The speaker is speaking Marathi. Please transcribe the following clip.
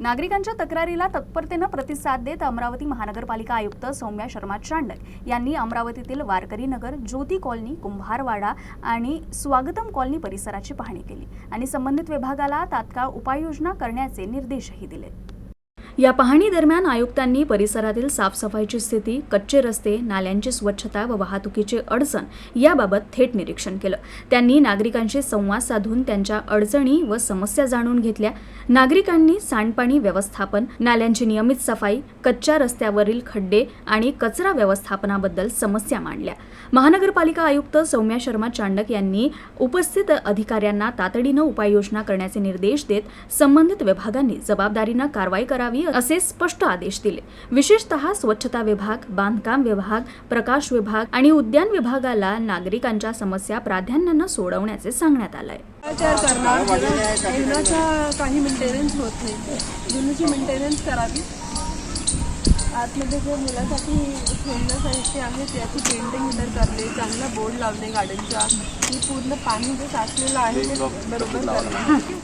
नागरिकांच्या तक्रारीला तत्परतेनं प्रतिसाद देत अमरावती महानगरपालिका आयुक्त सौम्या शर्मा चांडक यांनी अमरावतीतील वारकरी नगर ज्योती कॉलनी कुंभारवाडा आणि स्वागतम कॉलनी परिसराची पाहणी केली आणि संबंधित विभागाला तात्काळ उपाययोजना करण्याचे निर्देशही दिले. या पाहणी दरम्यान आयुक्तांनी परिसरातील साफसफाईची स्थिती कच्चे रस्ते नाल्यांची स्वच्छता व वाहतुकीची अडचण याबाबत थेट निरीक्षण केलं. त्यांनी नागरिकांशी संवाद साधून त्यांच्या अडचणी व समस्या जाणून घेतल्या. नागरिकांनी सांडपाणी व्यवस्थापन नाल्यांची नियमित सफाई कच्च्या रस्त्यावरील खड्डे आणि कचरा व्यवस्थापनाबद्दल समस्या मांडल्या. महानगरपालिका आयुक्त सौम्या शर्मा चांडक यांनी उपस्थित अधिकाऱ्यांना तातडीनं उपाययोजना करण्याचे निर्देश देत संबंधित विभागांनी जबाबदारीनं कारवाई करावी असे स्पष्ट आदेश दिले. विशेषतः स्वच्छता विभाग बांधकाम विभाग प्रकाश विभाग आणि उद्यान विभागाला नागरिकांच्या समस्या प्राधान्यानं सोडवण्याचे सांगण्यात आलंय. काही मेंटेनन्स होत नाही. मेंटेनन्स करावी. आतमध्ये जे मुलासाठी खेळणं साहित्य आहे त्याची पेंटिंग इतर करणे चांगला बोर्ड लावणे गार्डनचा ही पूर्ण पाणी जे साचलेलं आहे ते बरोबर करणे